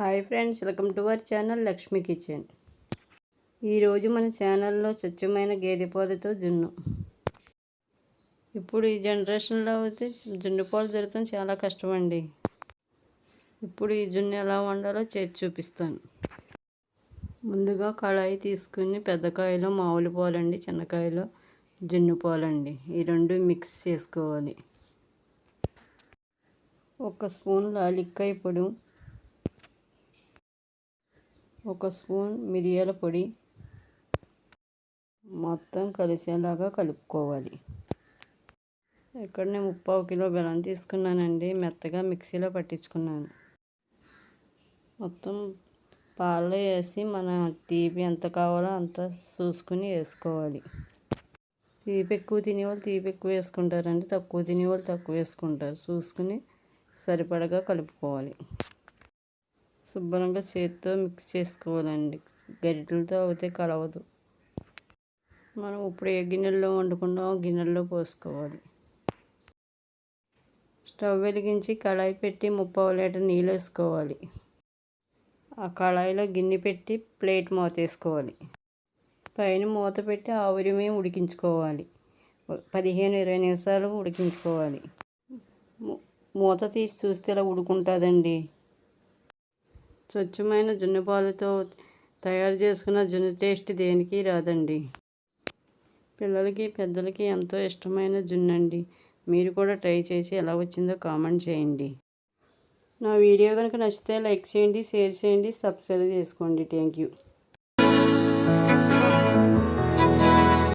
Hi friends welcome to our channel Lakshmi kitchen. ఈరోజు మన ఛానల్లో స్వచ్ఛమైన గేదె పాలతో జున్ను. ఇప్పుడు ఈ జనరేషన్లో అయితే జున్ను పాలు దొరకడం చాలా కష్టం అండి ఇప్పుడు ఈ జున్ను ఎలా వండాలో చేసి చూపిస్తాను. ముందుగా కళాయి తీసుకుని పెద్ద కాయలో మామూలు పాలండి చిన్నకాయలో జున్ను పాలండి. ఈ రెండు మిక్స్ చేసుకోవాలి. ఒక స్పూన్ లాలిక్కాయ పొడి ఒక స్పూన్ మిరియాల పొడి మొత్తం కలిసేలాగా కలుపుకోవాలి. ఇక్కడ నేను ముప్పావు కిలో బెల్లం తీసుకున్నానండి. మెత్తగా మిక్సీలో పట్టించుకున్నాను. మొత్తం పాలలో వేసి మన తీపి ఎంత కావాలో అంత చూసుకుని వేసుకోవాలి. తీపి ఎక్కువ తినేవాళ్ళు తీపి ఎక్కువ వేసుకుంటారండి. తక్కువ తినేవాళ్ళు తక్కువ వేసుకుంటారు. చూసుకుని సరిపడగా కలుపుకోవాలి. శుభ్రంగా చేతితో మిక్స్ చేసుకోవాలండి. గరిటెలతో అయితే కలవదు. మనం ఇప్పుడు ఏ గిన్నెల్లో వండుకున్నామో గిన్నెల్లో పోసుకోవాలి. స్టవ్ వెలిగించి కళాయి పెట్టి ముప్పావు లీటర్ నీళ్ళు వేసుకోవాలి. ఆ కళాయిలో గిన్నె పెట్టి ప్లేట్ మూత వేసుకోవాలి. పైన మూత పెట్టి ఆవిరిమే ఉడికించుకోవాలి. పదిహేను ఇరవై నిమిషాలు ఉడికించుకోవాలి. మూత తీసి చూస్తే ఇలా ఉడుకుంటుందండి. స్వచ్ఛమైన జున్నుపాలతో తయారు చేసుకున్న జున్ను టేస్ట్ దేనికి రాదండి. పిల్లలకి పెద్దలకి ఎంతో ఇష్టమైన జున్ను అండి మీరు కూడా ట్రై చేసి ఎలా వచ్చిందో కామెంట్ చేయండి. నా వీడియో కనుక నచ్చితే లైక్ చేయండి షేర్ చేయండి సబ్స్క్రైబ్ చేసుకోండి. Thank you.